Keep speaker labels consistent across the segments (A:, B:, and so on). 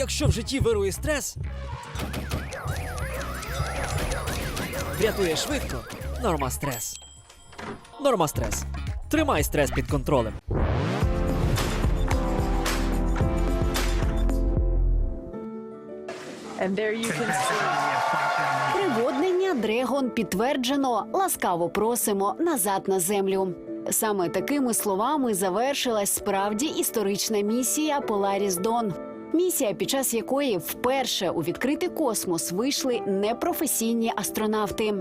A: Якщо в житті вирує стрес, врятує швидко. Норма стрес. Норма стрес. Тримай стрес під контролем.
B: And there you can see.
C: Приводнення Дрегон підтверджено. Ласкаво просимо назад на землю. Саме такими словами завершилась справді історична місія Polaris Dawn. Місія, під час якої вперше у відкритий космос вийшли непрофесійні астронавти.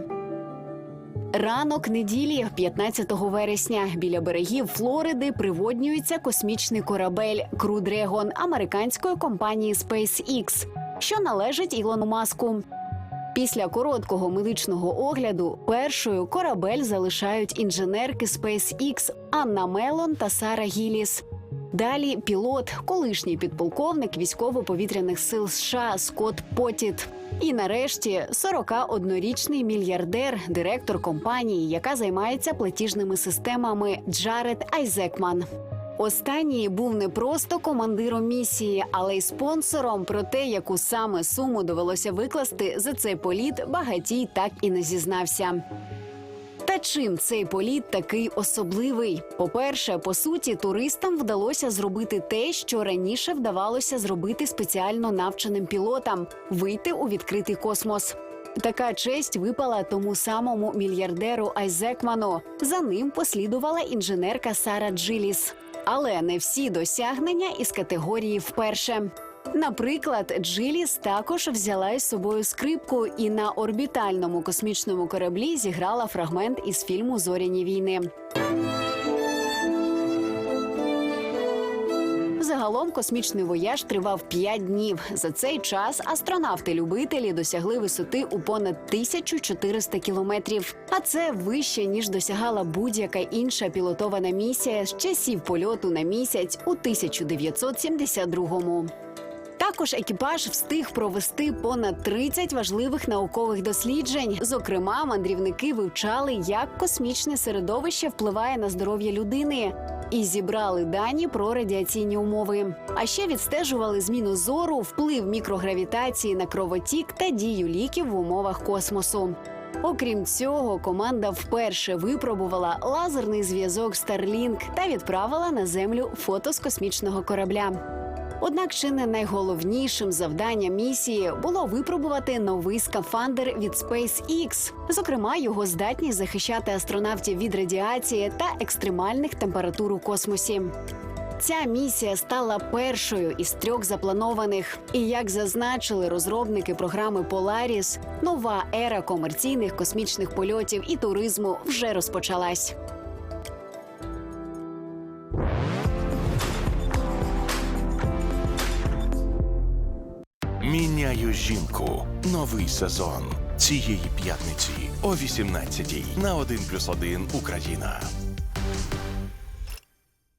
C: Ранок неділі, 15 вересня, біля берегів Флориди приводнюється космічний корабель Crew Dragon американської компанії SpaceX, що належить Ілону Маску. Після короткого медичного огляду першою корабель залишають інженерки SpaceX Анна Мелон та Сара Гіліс. Далі пілот, колишній підполковник військово-повітряних сил США Скотт Потіт. І нарешті 41-річний мільярдер, директор компанії, яка займається платіжними системами Джаред Айзекман. Останній був не просто командиром місії, але й спонсором. Про те, яку саме суму довелося викласти за цей політ, багатій так і не зізнався. Чим цей політ такий особливий? По-перше, по суті, туристам вдалося зробити те, що раніше вдавалося зробити спеціально навченим пілотам вийти у відкритий космос. Така честь випала тому самому мільярдеру Айзекману. За ним послідувала інженерка Сара Джиліс. Але не всі досягнення із категорії вперше. Наприклад, Джиліс також взяла із собою скрипку і на орбітальному космічному кораблі зіграла фрагмент із фільму Зоряні війни. Загалом космічний вояж тривав 5 днів. За цей час астронавти-любителі досягли висоти у понад 1400 кілометрів. А це вище ніж досягала будь-яка інша пілотована місія з часів польоту на місяць у 1972-му. Також екіпаж встиг провести понад 30 важливих наукових досліджень. Зокрема, мандрівники вивчали, як космічне середовище впливає на здоров'я людини. І зібрали дані про радіаційні умови. А ще відстежували зміну зору, вплив мікрогравітації на кровотік та дію ліків в умовах космосу. Окрім цього, команда вперше випробувала лазерний зв'язок Starlink та відправила на землю фото з космічного корабля. Однак чи не найголовнішим завданням місії було випробувати новий скафандр від SpaceX, зокрема його здатність захищати астронавтів від радіації та екстремальних температур у космосі. Ця місія стала першою із трьох запланованих. І як зазначили розробники програми Polaris, нова ера комерційних космічних польотів і туризму вже розпочалась.
D: Міняю жінку. Новий сезон. Цієї п'ятниці о 18-й на 1+,1 Україна.